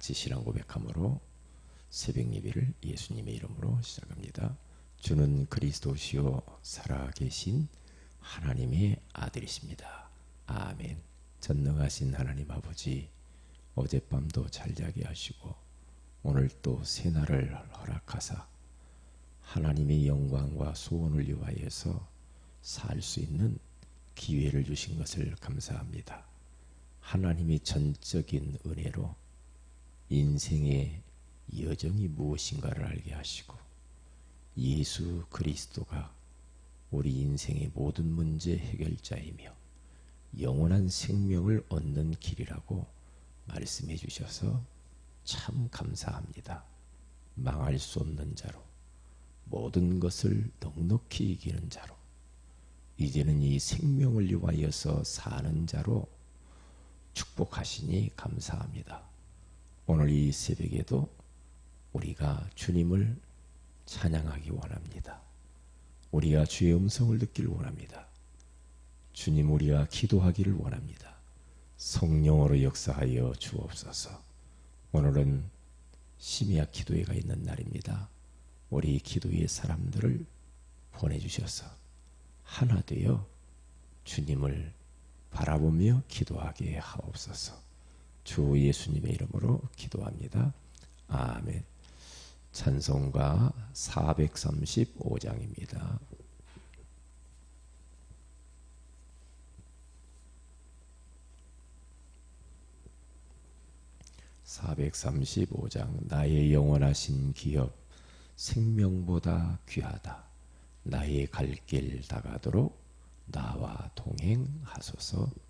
신앙 고백함으로 새벽 예배를 예수님의 이름으로 시작합니다. 주는 그리스도시요 살아계신 하나님의 아들이십니다. 아멘. 전능하신 하나님 아버지 어젯밤도 잘 자게 하시고 오늘 또 새날을 허락하사 하나님의 영광과 소원을 위하여서 살 수 있는 기회를 주신 것을 감사합니다. 하나님의 전적인 은혜로 인생의 여정이 무엇인가를 알게 하시고 예수 그리스도가 우리 인생의 모든 문제 해결자이며 영원한 생명을 얻는 길이라고 말씀해 주셔서 참 감사합니다. 망할 수 없는 자로 모든 것을 넉넉히 이기는 자로 이제는 이 생명을 위하여서 사는 자로 축복하시니 감사합니다. 오늘 이 새벽에도 우리가 주님을 찬양하기 원합니다. 우리가 주의 음성을 듣길 원합니다. 주님 우리가 기도하기를 원합니다. 성령으로 역사하여 주옵소서. 오늘은 심야 기도회가 있는 날입니다. 우리 기도의 사람들을 보내주셔서 하나 되어 주님을 바라보며 기도하게 하옵소서. 주 예수님의 이름으로 기도합니다. 아멘. 찬송가 435장입니다. 435장 나의 영원하신 기업 생명보다 귀하다. 나의 갈 길 다가도록 나와 동행하소서.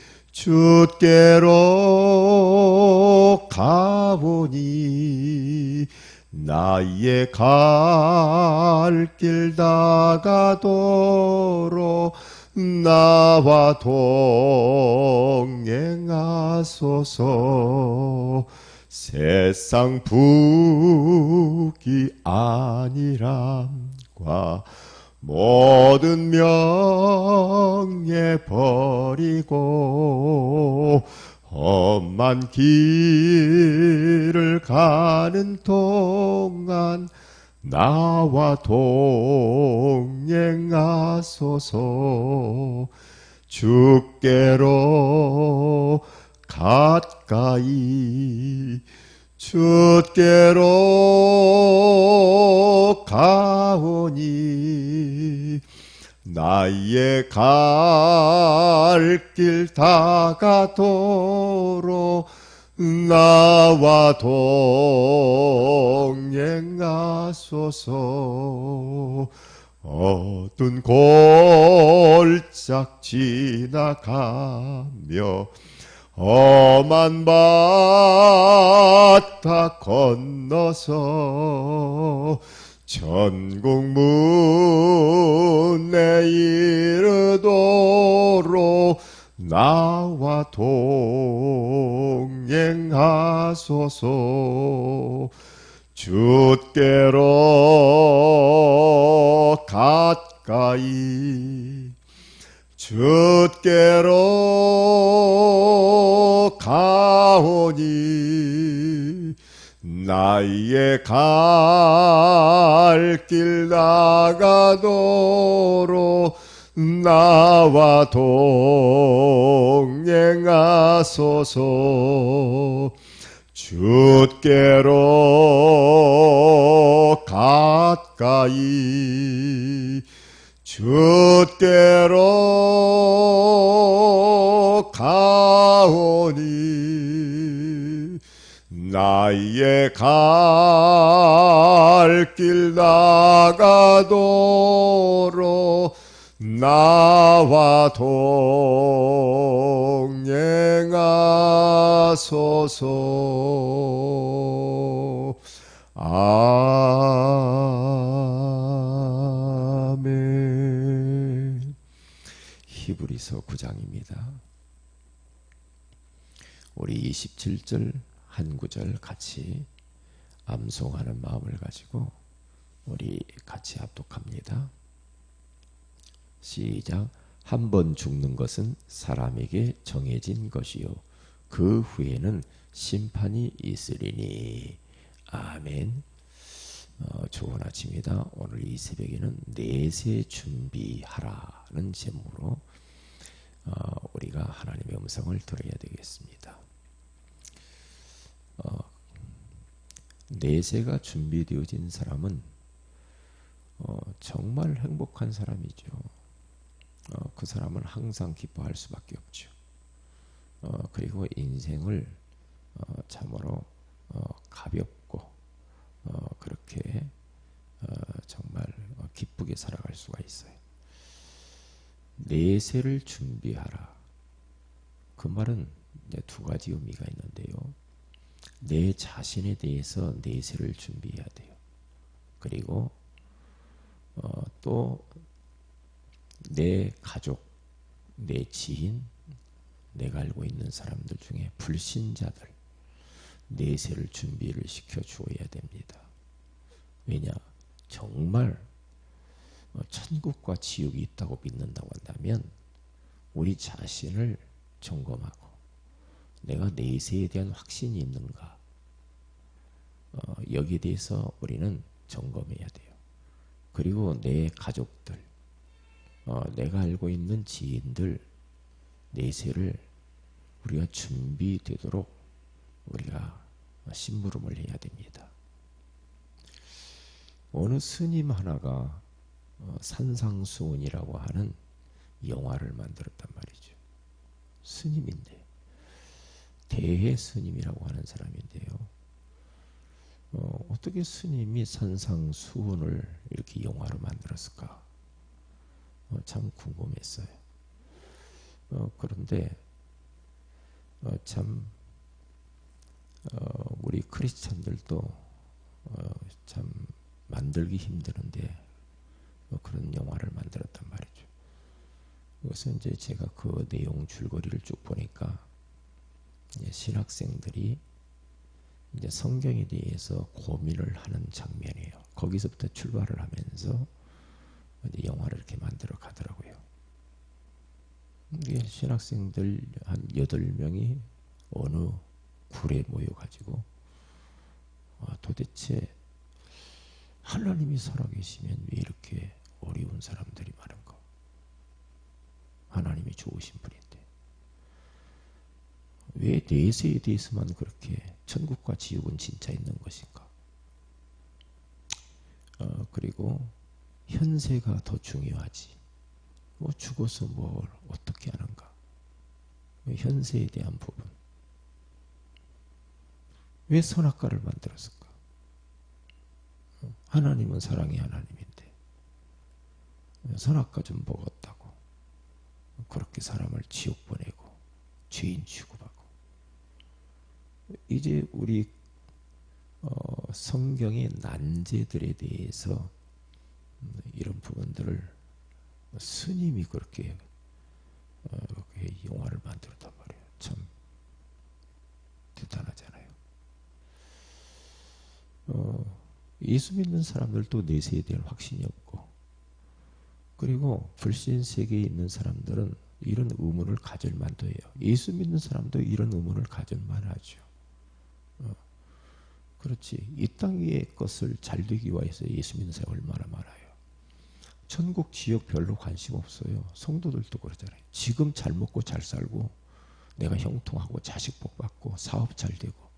주께로 가보니 나의 갈 길 다가도록 나와 동행하소서. 세상 북이 아니람과 모든 명예 버리고 험한 길을 가는 동안 나와 동행하소서. 주께로 가까이 주께로 가오니 나의 갈 길 다가도록 나와 동행하소서. 어두운 골짝 지나가며 험한 바다 건너서 전국문에 이르도록 나와 동행하소서. 주께로 가까이 주께로 가오니 나의 갈 길 나가도록 나와 동행하소서. 주께로 가까이 주께로 가오니 나의 갈 길 나가도록 나와 동행하소서. 아 멘. 히브리서 9장입니다. 우리 27절 한 구절 같이 암송하는 마음을 가지고 우리 같이 합독합니다. 시작. 한 번 죽는 것은 사람에게 정해진 것이요. 그 후에는 심판이 있으리니. 아멘. 어, 좋은 아침이다. 오늘 이 새벽에는 내세 준비하라는 제목으로 어, 우리가 하나님의 음성을 들어야 되겠습니다. 어, 내세가 준비되어진 사람은 어, 정말 행복한 사람이죠. 어, 그 사람은 항상 기뻐할 수밖에 없죠. 어, 그리고 인생을 어, 참으로 어, 가볍고 어, 그렇게 어, 정말 어, 기쁘게 살아갈 수가 있어요. 내세를 준비하라. 그 말은 두 가지 의미가 있는데요. 내 자신에 대해서 내세를 준비해야 돼요. 그리고 어, 또내 가족, 내 지인, 내가 알고 있는 사람들 중에 불신자들 내세를 준비를 시켜 주어야 됩니다. 왜냐? 정말 어, 천국과 지옥이 있다고 믿는다고 한다면 우리 자신을 점검하고 내가 내세에 대한 확신이 있는가 어, 여기에 대해서 우리는 점검해야 돼요. 그리고 내 가족들, 어, 내가 알고 있는 지인들 내세를 우리가 준비되도록 우리가 심부름을 해야 됩니다. 어느 스님 하나가 어, 산상수훈이라고 하는 영화를 만들었단 말이죠. 스님인데 대해 스님이라고 하는 사람인데요. 어, 어떻게 스님이 산상수훈을 이렇게 영화로 만들었을까? 어, 참 궁금했어요. 어, 그런데 어, 참 어, 우리 크리스찬들도 어, 참 만들기 힘드는데 뭐 그런 영화를 만들었단 말이죠. 그래서 이제 제가 그 내용 줄거리를 쭉 보니까 신학생들이 이제 성경에 대해서 고민을 하는 장면이에요. 거기서부터 출발을 하면서 이제 영화를 이렇게 만들어 가더라고요. 이게 신학생들 한 여덟 명이 어느 굴에 모여가지고 아, 도대체 하나님이 살아계시면 왜 이렇게 어려운 사람들이 많은가? 하나님이 좋으신 분인데 왜 내세에 대해서만 그렇게 천국과 지옥은 진짜 있는 것인가? 어, 그리고 현세가 더 중요하지. 뭐 죽어서 뭘 어떻게 하는가? 현세에 대한 부분. 왜 선악과를 만들었을까? 하나님은 사랑의 하나님인데 선악과 좀 먹었다고 그렇게 사람을 지옥 보내고 죄인 취급하고 이제 우리 어, 성경의 난제들에 대해서 이런 부분들을 스님이 그렇게 어, 그렇게 영화를 만들었단 말이에요. 참 대단하잖아요. 어, 예수 믿는 사람들도 내세에 대한 확신이 없고 그리고 불신 세계에 있는 사람들은 이런 의문을 가질 만도 해요. 예수 믿는 사람도 이런 의문을 가질 만하죠. 어, 그렇지. 이 땅 위의 것을 잘 되기 위해서 예수 믿는 사람이 얼마나 많아요. 천국 지역 별로 관심 없어요. 성도들도 그러잖아요. 지금 잘 먹고 잘 살고 내가 형통하고 자식 복 받고 사업 잘 되고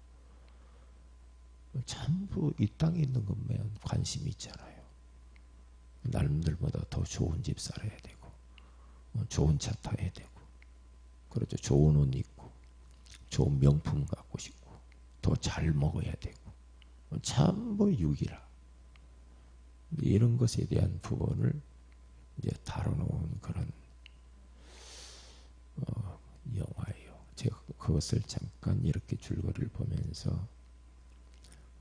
전부 이 땅에 있는 것만 관심이 있잖아요. 남들보다 더 좋은 집 살아야 되고 어, 좋은 차 타야 되고 그렇죠. 좋은 옷 입고 좋은 명품 갖고 싶고 더 잘 먹어야 되고 전부 유기라 이런 것에 대한 부분을 이제 다뤄놓은 그런 어, 영화예요. 제가 그것을 잠깐 이렇게 줄거리를 보면서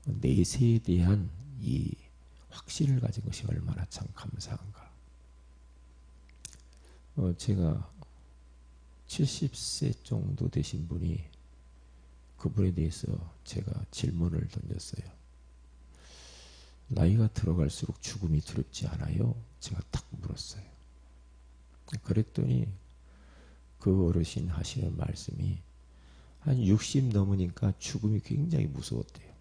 내세에 대한 이 확신을 가진 것이 얼마나 참 감사한가. 어, 제가 70세 정도 되신 분이 그분에 대해서 제가 질문을 던졌어요. 나이가 들어갈수록 죽음이 두렵지 않아요? 제가 딱 물었어요. 그랬더니 그 어르신 하시는 말씀이 한 60 넘으니까 죽음이 굉장히 무서웠대요.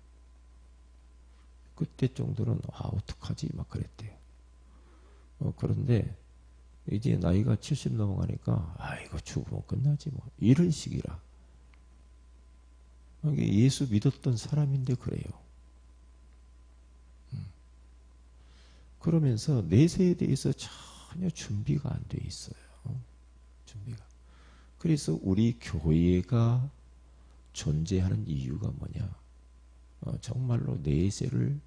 그때 정도는 아 어떡하지 막 그랬대요. 어, 그런데 이제 나이가 70 넘어가니까 아 이거 죽으면 끝나지 뭐 이런 식이라. 예수 믿었던 사람인데 그래요. 음. 그러면서 내세에 대해서 전혀 준비가 안 돼 있어요. 준비가. 그래서 우리 교회가 존재하는 이유가 뭐냐? 어, 정말로 내세를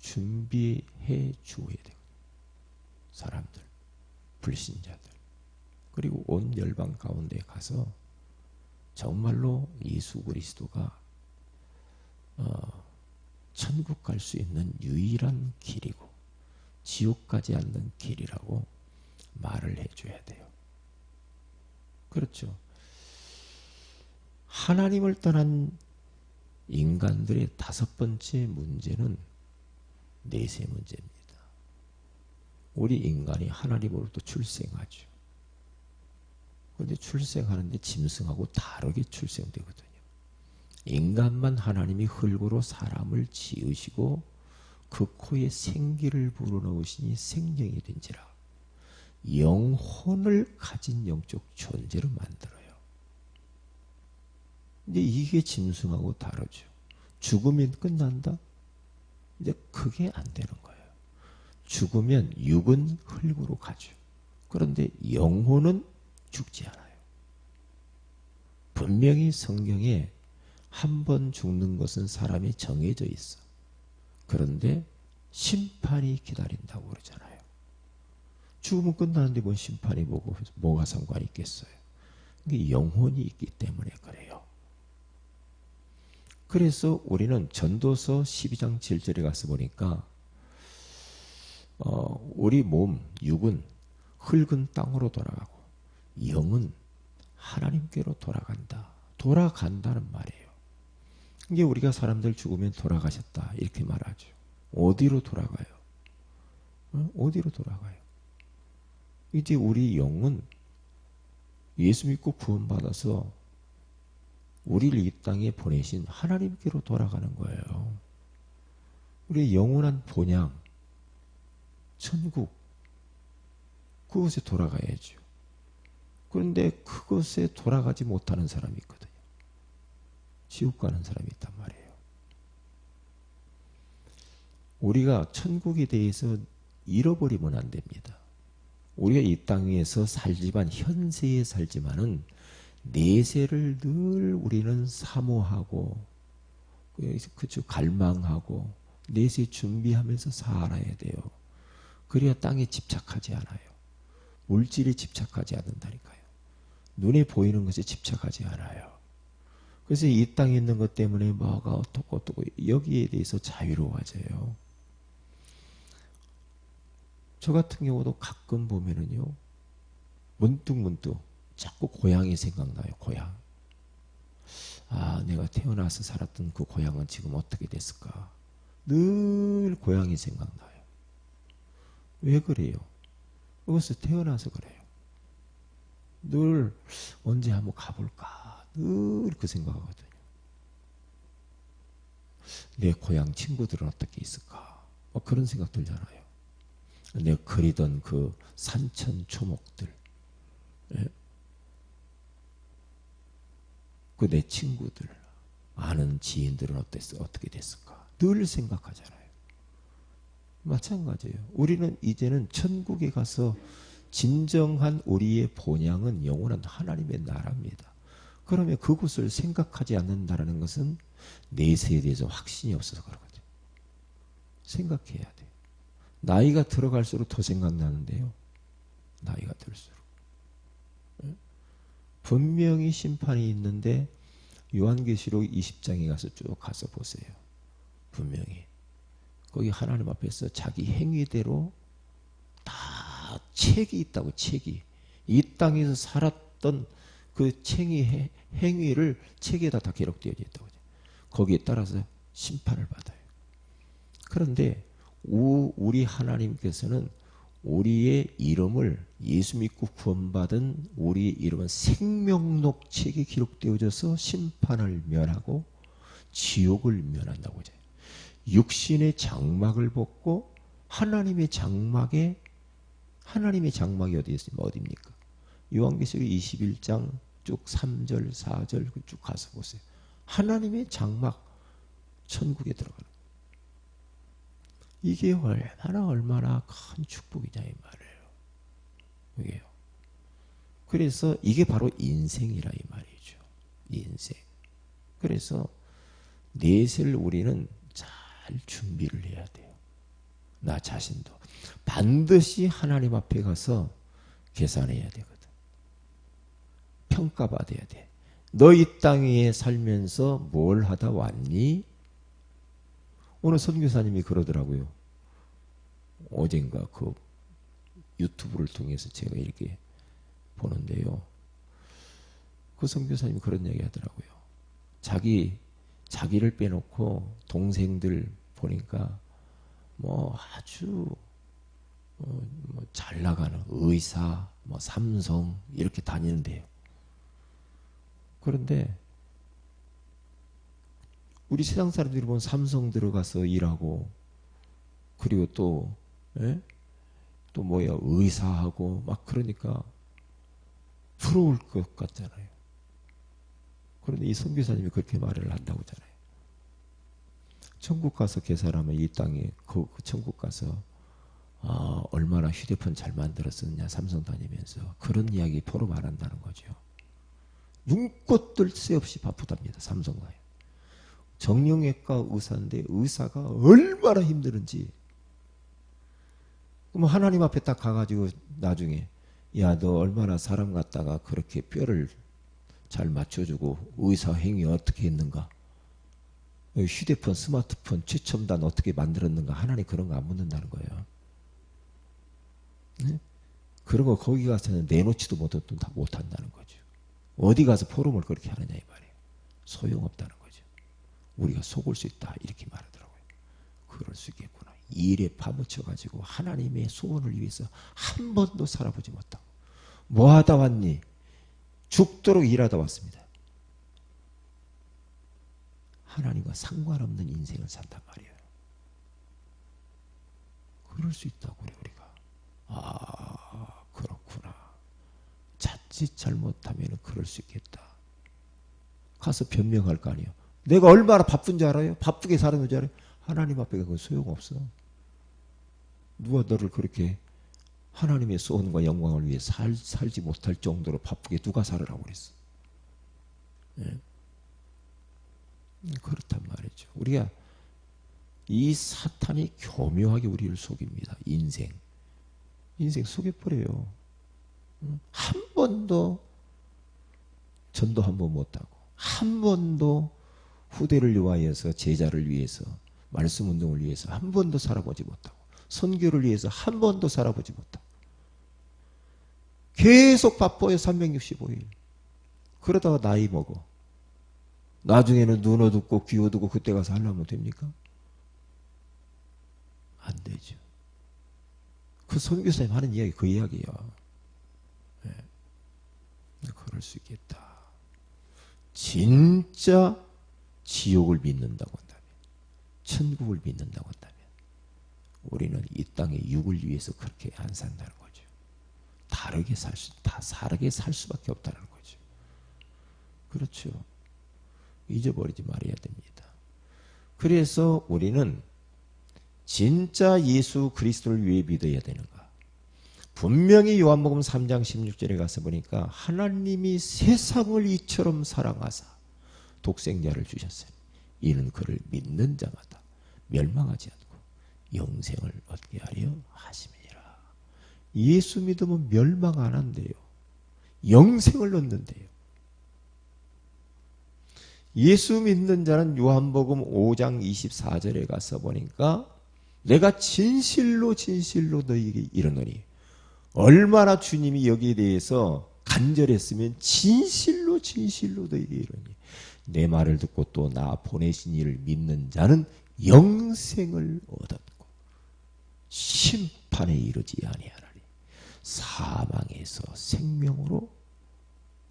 준비해 주어야 돼요. 사람들, 불신자들, 그리고 온 열방 가운데 가서 정말로 예수 그리스도가 어, 천국 갈 수 있는 유일한 길이고 지옥 가지 않는 길이라고 말을 해줘야 돼요. 그렇죠. 하나님을 떠난 인간들의 다섯 번째 문제는 내세 문제입니다. 우리 인간이 하나님으로부터 출생하죠. 그런데 출생하는데 짐승하고 다르게 출생되거든요. 인간만 하나님이 흙으로 사람을 지으시고 그 코에 생기를 불어넣으시니 생명이 된지라 영혼을 가진 영적 존재로 만들어요. 근데 이게 짐승하고 다르죠. 죽으면 끝난다? 이제 그게 안 되는 거예요. 죽으면 육은 흙으로 가죠. 그런데 영혼은 죽지 않아요. 분명히 성경에 한 번 죽는 것은 사람이 정해져 있어. 그런데 심판이 기다린다고 그러잖아요. 죽으면 끝나는데 뭔 심판이 뭐고 뭐가 상관이 있겠어요. 이게 영혼이 있기 때문에 그래요. 그래서 우리는 전도서 12장 7절에 가서 보니까 어, 우리 몸 육은 흙은 땅으로 돌아가고 영은 하나님께로 돌아간다. 돌아간다는 말이에요. 이게 우리가 사람들 죽으면 돌아가셨다 이렇게 말하죠. 어디로 돌아가요? 어? 어디로 돌아가요? 이제 우리 영은 예수 믿고 구원받아서 우리를 이 땅에 보내신 하나님께로 돌아가는 거예요. 우리의 영원한 본향, 천국, 그곳에 돌아가야죠. 그런데 그것에 돌아가지 못하는 사람이 있거든요. 지옥 가는 사람이 있단 말이에요. 우리가 천국에 대해서 잃어버리면 안 됩니다. 우리가 이 땅에서 살지만 현세에 살지만은 내세를 늘 우리는 사모하고 그죠 갈망하고 내세 준비하면서 살아야 돼요. 그래야 땅에 집착하지 않아요. 물질에 집착하지 않는다니까요. 눈에 보이는 것에 집착하지 않아요. 그래서 이 땅에 있는 것 때문에 뭐가 어떻고 어떻고 여기에 대해서 자유로워져요. 저 같은 경우도 가끔 보면은요. 문득 문득 자꾸 고향이 생각나요. 고향. 아, 내가 태어나서 살았던 그 고향은 지금 어떻게 됐을까? 늘 고향이 생각나요. 왜 그래요? 그것을 태어나서 그래요. 늘 언제 한번 가볼까? 늘 그 생각하거든요. 내 고향 친구들은 어떻게 있을까? 뭐 그런 생각 들잖아요. 내가 그리던 그 산천 초목들, 예? 그 내 친구들, 아는 지인들은 어땠어? 어떻게 됐을까? 늘 생각하잖아요. 마찬가지예요. 우리는 이제는 천국에 가서 진정한 우리의 본향은 영원한 하나님의 나라입니다. 그러면 그곳을 생각하지 않는다는 것은 내세에 대해서 확신이 없어서 그러거든요. 생각해야 돼. 나이가 들어갈수록 더 생각나는데요. 나이가 들수록. 분명히 심판이 있는데 요한계시록 20장에 가서 쭉 가서 보세요. 분명히. 거기 하나님 앞에서 자기 행위대로 다 책이 있다고 책이. 이 땅에서 살았던 그 챙이 행위를 책에다 다 기록되어 있다고. 거기에 따라서 심판을 받아요. 그런데 우리 하나님께서는 우리의 이름을 예수 믿고 구원받은 우리의 이름은 생명록 책에 기록되어져서 심판을 면하고 지옥을 면한다고 해요. 육신의 장막을 벗고 하나님의 장막에 하나님의 장막이 어디 있습니까? 어디입니까? 요한계시록 21장 쭉 3절, 4절 쭉 가서 보세요. 하나님의 장막 천국에 들어가는 이게 얼마나 얼마나 큰 축복이냐 이 말이에요. 이게요. 그래서 이게 바로 인생이라 이 말이죠. 인생. 그래서 넷을 우리는 잘 준비를 해야 돼요. 나 자신도 반드시 하나님 앞에 가서 계산해야 되거든. 평가받아야 돼. 너이 땅에 살면서 뭘 하다 왔니? 오늘 선교사님이 그러더라고요. 어젠가 그 유튜브를 통해서 제가 이렇게 보는데요. 그 선교사님이 그런 얘기 하더라고요. 자기, 자기를 빼놓고 동생들 보니까 뭐 아주 어, 뭐 잘 나가는 의사, 뭐 삼성 이렇게 다니는데요. 그런데 우리 세상 사람들이 보면 삼성 들어가서 일하고 그리고 또 예? 또 뭐야 의사하고 막 그러니까 부러울 것 같잖아요. 그런데 이 선교사님이 그렇게 말을 한다고 하잖아요. 천국 가서 계산하면 이 땅에 그, 그 천국 가서 아, 얼마나 휴대폰 잘 만들었었냐 삼성 다니면서 그런 이야기 포로 말한다는 거죠. 눈꽃들 새 없이 바쁘답니다. 삼성가요. 정형외과 의사인데 의사가 얼마나 힘드는지. 그럼 하나님 앞에 딱 가가지고 나중에 야 너 얼마나 사람 갖다가 그렇게 뼈를 잘 맞춰주고 의사 행위 어떻게 했는가? 휴대폰, 스마트폰, 최첨단 어떻게 만들었는가? 하나님 그런 거 안 묻는다는 거예요. 네? 그런 거 거기 가서는 내놓지도 못한다는 거죠. 어디 가서 포럼을 그렇게 하느냐 이 말이에요. 소용없다는 거죠. 우리가 속을 수 있다 이렇게 말하더라고요. 그럴 수 있겠구나. 일에 파묻혀 가지고 하나님의 소원을 위해서 한 번도 살아보지 못하고 뭐 하다 왔니? 죽도록 일하다 왔습니다. 하나님과 상관없는 인생을 산단 말이에요. 그럴 수 있다고 그래 우리가. 아 그렇구나. 자칫 잘못하면 그럴 수 있겠다. 가서 변명할 거 아니에요. 내가 얼마나 바쁜 줄 알아요? 바쁘게 사는 줄 알아요? 하나님 앞에 그건 소용없어. 누가 너를 그렇게 하나님의 소원과 영광을 위해 살, 살지 못할 정도로 바쁘게 누가 살으라고 그랬어. 네. 그렇단 말이죠. 우리가 이 사탄이 교묘하게 우리를 속입니다. 인생. 인생 속여버려요. 한 번도 전도 한 번 못하고, 한 번도 후대를 위하여서 제자를 위해서, 말씀 운동을 위해서 한 번도 살아보지 못하고, 선교를 위해서 한 번도 살아보지 못하고, 계속 바빠요, 365일. 그러다가 나이 먹어. 나중에는 눈 어둡고 귀 어둡고 그때 가서 하려면 됩니까? 안 되죠. 그 선교사님 하는 이야기 그 이야기야. 네. 그럴 수 있겠다. 진짜 지옥을 믿는다고 한다면, 천국을 믿는다고 한다면, 우리는 이 땅에 육을 위해서 그렇게 안 산다는 거죠. 다르게 살 수, 다 다르게 살 수밖에 없다는 거죠. 그렇죠. 잊어버리지 말아야 됩니다. 그래서 우리는 진짜 예수 그리스도를 위해 믿어야 되는가? 분명히 요한복음 3장 16절에 가서 보니까 하나님이 세상을 이처럼 사랑하사 독생자를 주셨으니 이는 그를 믿는 자마다 멸망하지 않고 영생을 얻게 하려 하심이니라. 예수 믿으면 멸망 안 한대요. 영생을 얻는데요. 예수 믿는 자는 요한복음 5장 24절에 가서 보니까 내가 진실로 진실로 너희에게 이르노니 얼마나 주님이 여기에 대해서 간절했으면 진실로 진실로 너희에게 이르니 내 말을 듣고 또 나 보내신 이를 믿는 자는 영생을 얻었고 심판에 이르지 아니하나니 사망에서 생명으로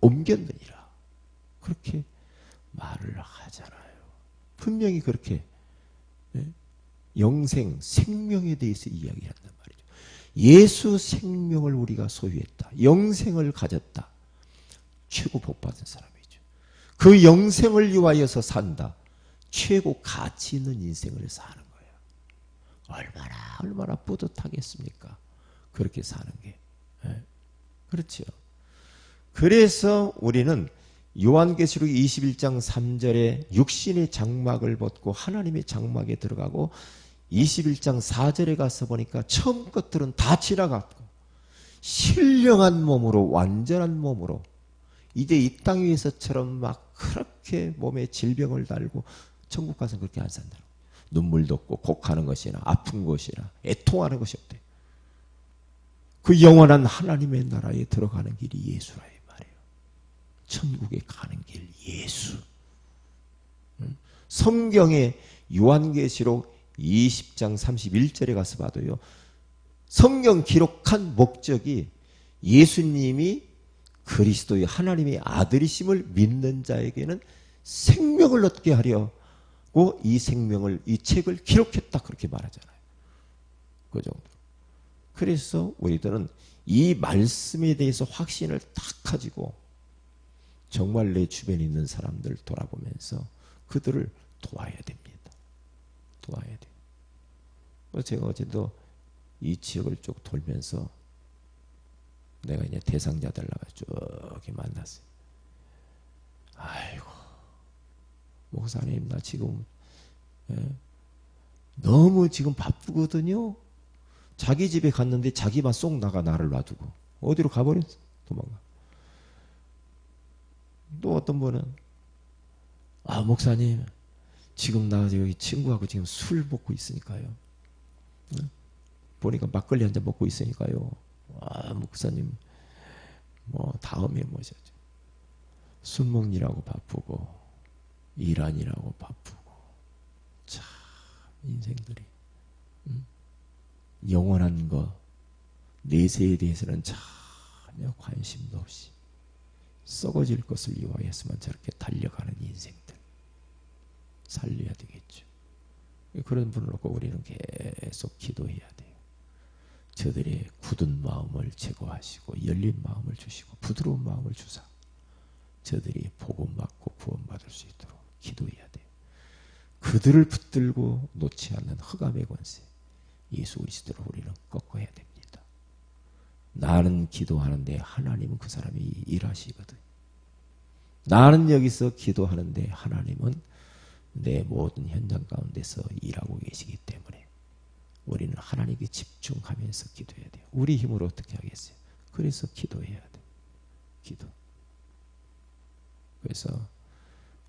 옮겼느니라 그렇게 말을 하잖아요. 분명히 그렇게 예? 영생 생명에 대해서 이야기한단 말이죠. 예수 생명을 우리가 소유했다. 영생을 가졌다. 최고 복 받은 사람이죠. 그 영생을 위하여서 산다. 최고 가치 있는 인생을 사는 거예요. 얼마나 얼마나 뿌듯하겠습니까? 그렇게 사는 게. 예? 그렇죠. 그래서 우리는 요한계시록 21장 3절에 육신의 장막을 벗고 하나님의 장막에 들어가고 21장 4절에 가서 보니까 처음 것들은 다 지나갔고 신령한 몸으로 완전한 몸으로 이제 이 땅 위에서처럼 막 그렇게 몸에 질병을 달고 천국 가서 그렇게 안 산다. 눈물도 없고 곡하는 것이나 아픈 것이나 애통하는 것이 없대. 그 영원한 하나님의 나라에 들어가는 길이 예수라 이 말이에요. 천국에 가는 길 예수. 성경의 요한계시록 20장 31절에 가서 봐도요. 성경 기록한 목적이 예수님이 그리스도의 하나님의 아들이심을 믿는 자에게는 생명을 얻게 하려고 이 생명을 이 책을 기록했다 그렇게 말하잖아요. 그 정도. 그래서 우리들은 이 말씀에 대해서 확신을 딱 가지고 정말 내 주변에 있는 사람들 돌아보면서 그들을 도와야 됩니다. 도와야. 뭐 제가 어제도 이 지역을 쭉 돌면서 내가 이제 대상자들 나가 쭉 만났어요. 아이고, 목사님, 나 지금, 예, 너무 지금 바쁘거든요. 자기 집에 갔는데 자기만 쏙 나가 나를 놔두고. 어디로 가버렸어? 도망가. 또 어떤 분은, 아, 목사님, 지금 나 여기 친구하고 지금 술 먹고 있으니까요. 보니까 막걸리 한 잔 먹고 있으니까요. 아, 목사님, 뭐, 다음에 모셔죠. 술 먹느라고 바쁘고, 일하느라고 바쁘고, 참, 인생들이. 음? 영원한 거, 내세에 대해서는 전혀 관심도 없이, 썩어질 것을 위하여서만 저렇게 달려가는 인생들. 살려야 되겠죠. 그런 분을 놓고 우리는 계속 기도해야 돼요. 저들의 굳은 마음을 제거하시고 열린 마음을 주시고 부드러운 마음을 주사 저들이 복음 받고 구원 받을 수 있도록 기도해야 돼요. 그들을 붙들고 놓지 않는 흑암의 권세 예수 그리스도로 우리는 꺾어야 됩니다. 나는 기도하는데 하나님은 그 사람이 일하시거든. 나는 여기서 기도하는데 하나님은 내 모든 현장 가운데서 일하고 계시기 때문에 우리는 하나님께 집중하면서 기도해야 돼요. 우리 힘으로 어떻게 하겠어요? 그래서 기도해야 돼. 기도. 그래서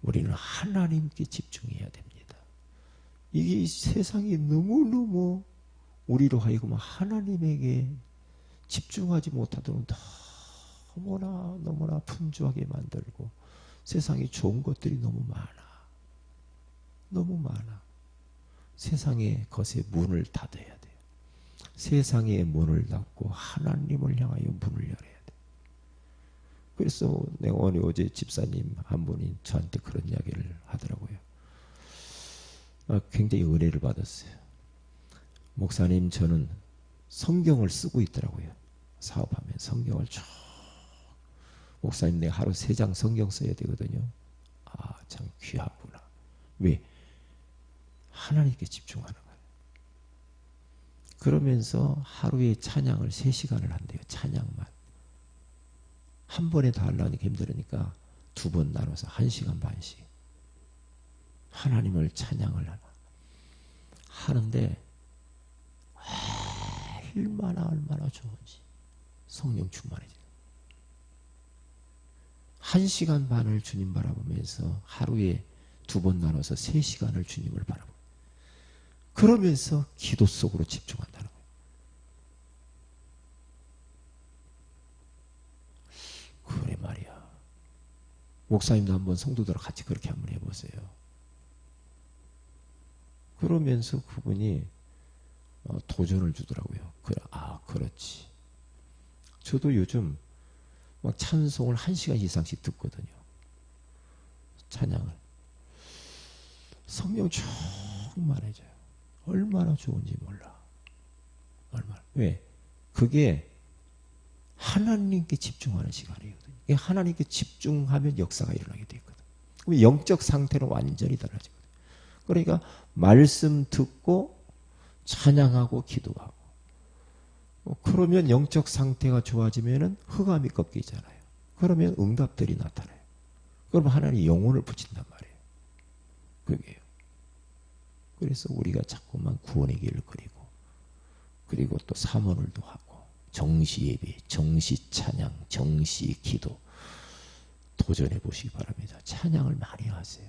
우리는 하나님께 집중해야 됩니다. 이게 세상이 너무너무 우리로 하여금 하나님에게 집중하지 못하도록 너무나 너무나 분주하게 만들고 세상에 좋은 것들이 너무 많아. 너무 많아. 세상의 것에 문을 닫아야 돼요. 세상의 문을 닫고 하나님을 향하여 문을 열어야 돼. 그래서 내가 오늘 어제 집사님 한 분이 저한테 그런 이야기를 하더라고요. 아, 굉장히 은혜를 받았어요. 목사님 저는 성경을 쓰고 있더라고요. 사업하면 성경을 쭉 목사님 내가 하루 세 장 성경 써야 되거든요. 아 참 귀하구나. 왜? 하나님께 집중하는 거예요. 그러면서 하루에 찬양을 3시간을 한대요. 찬양만. 한 번에 다 하려니까 힘들으니까 두 번 나눠서 1시간 반씩. 하나님을 찬양을 하나. 하는데 얼마나 얼마나 좋은지 성령 충만해지 한 시간 반을 주님 바라보면서 하루에 두 번 나눠서 세 시간을 주님을 바라보. 그러면서 기도 속으로 집중한다는 거예요. 그래 말이야. 목사님도 한번 성도들과 같이 그렇게 한번 해보세요. 그러면서 그분이 어, 도전을 주더라고요. 그래, 아, 그렇지. 저도 요즘 막 찬송을 한 시간 이상씩 듣거든요. 찬양을. 성령 충만해져요. 얼마나 좋은지 몰라. 얼마나. 왜? 그게 하나님께 집중하는 시간이거든요. 하나님께 집중하면 역사가 일어나게 되거든. 그럼 영적 상태는 완전히 달라지거든. 그러니까 말씀 듣고 찬양하고 기도하고 어, 그러면 영적 상태가 좋아지면은 흑암이 꺾이잖아요. 그러면 응답들이 나타나요. 그럼 하나님 영혼을 붙인단 말이에요. 그게요. 그래서 우리가 자꾸만 구원의 길을 그리고 그리고 또 사모를도 하고 정시 예배, 정시 찬양, 정시 기도 도전해 보시기 바랍니다. 찬양을 많이 하세요.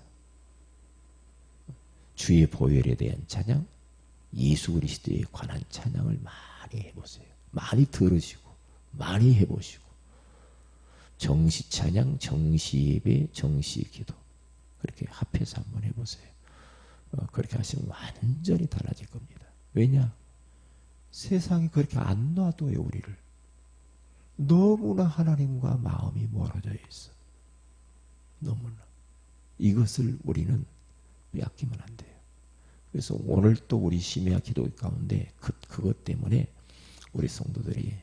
주의 보혈에 대한 찬양, 예수 그리스도에 관한 찬양을 많이 해보세요. 많이 들으시고 많이 해보시고 정시 찬양, 정시 예배, 정시 기도 그렇게 합해서 한번 해보세요. 어, 그렇게 하시면 완전히 달라질 겁니다. 왜냐? 세상이 그렇게 안 놔둬요 우리를. 너무나 하나님과 마음이 멀어져 있어. 너무나. 이것을 우리는 빼앗기면 안 돼요. 그래서 오늘 또 우리 심야 기도 가운데 그, 그것 때문에 우리 성도들이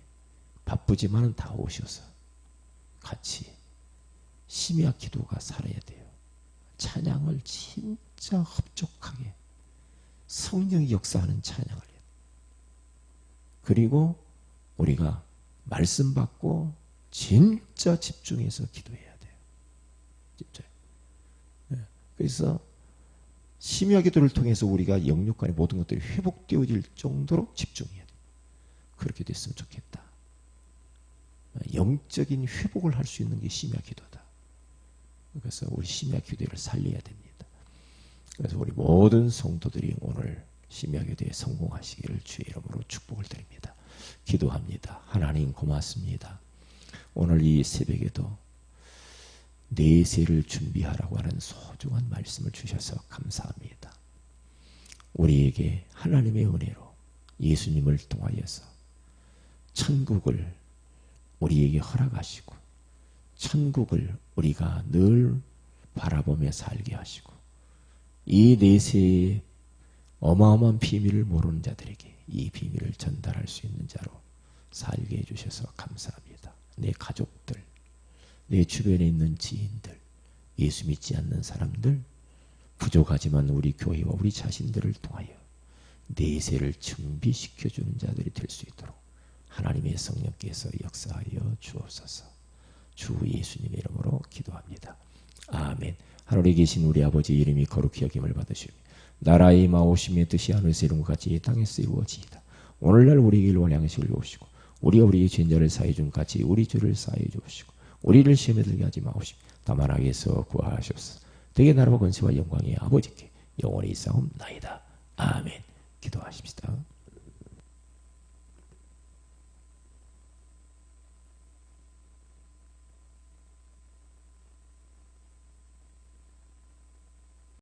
바쁘지만은 다 오셔서 같이 심야 기도가 살아야 돼요. 찬양을 진짜 흡족하게 성령이 역사하는 찬양을 해요. 그리고 우리가 말씀 받고 진짜 집중해서 기도해야 돼요. 진짜. 네. 그래서 심야 기도를 통해서 우리가 영육 간의 모든 것들이 회복되어질 정도로 집중해야 돼. 그렇게 됐으면 좋겠다. 영적인 회복을 할 수 있는 게 심야 기도다. 그래서 우리 심야 기도를 살려야 됩니다. 그래서 우리 모든 성도들이 오늘 심야 기도에 성공하시기를 주의 이름으로 축복을 드립니다. 기도합니다. 하나님 고맙습니다. 오늘 이 새벽에도 내세를 준비하라고 하는 소중한 말씀을 주셔서 감사합니다. 우리에게 하나님의 은혜로 예수님을 통하여서 천국을 우리에게 허락하시고 천국을 우리가 늘 바라보며 살게 하시고 이 내세의 어마어마한 비밀을 모르는 자들에게 이 비밀을 전달할 수 있는 자로 살게 해주셔서 감사합니다. 내 가족들, 내 주변에 있는 지인들, 예수 믿지 않는 사람들, 부족하지만 우리 교회와 우리 자신들을 통하여 내세를 준비시켜주는 자들이 될 수 있도록 하나님의 성령께서 역사하여 주옵소서. 주 예수님의 이름으로 기도합니다. 아멘. 하늘에 계신 우리 아버지 이름이 거룩히 여김을 받으시며 나라의 마오심의 뜻이 하늘에서 이룬 것 같이 이 땅에서 이루어지이다. 오늘날 우리에게 일원 양식을 주옵시고 우리가 우리의 죄인들을 사해 준 같이 우리 죄를 사해 주옵시고 우리를 시험에 들게 하지 마옵시고 다만 악에서 구하시옵소서. 되게 나라와 권세와 영광이 아버지께 영원히 있사옵나이다. 아멘.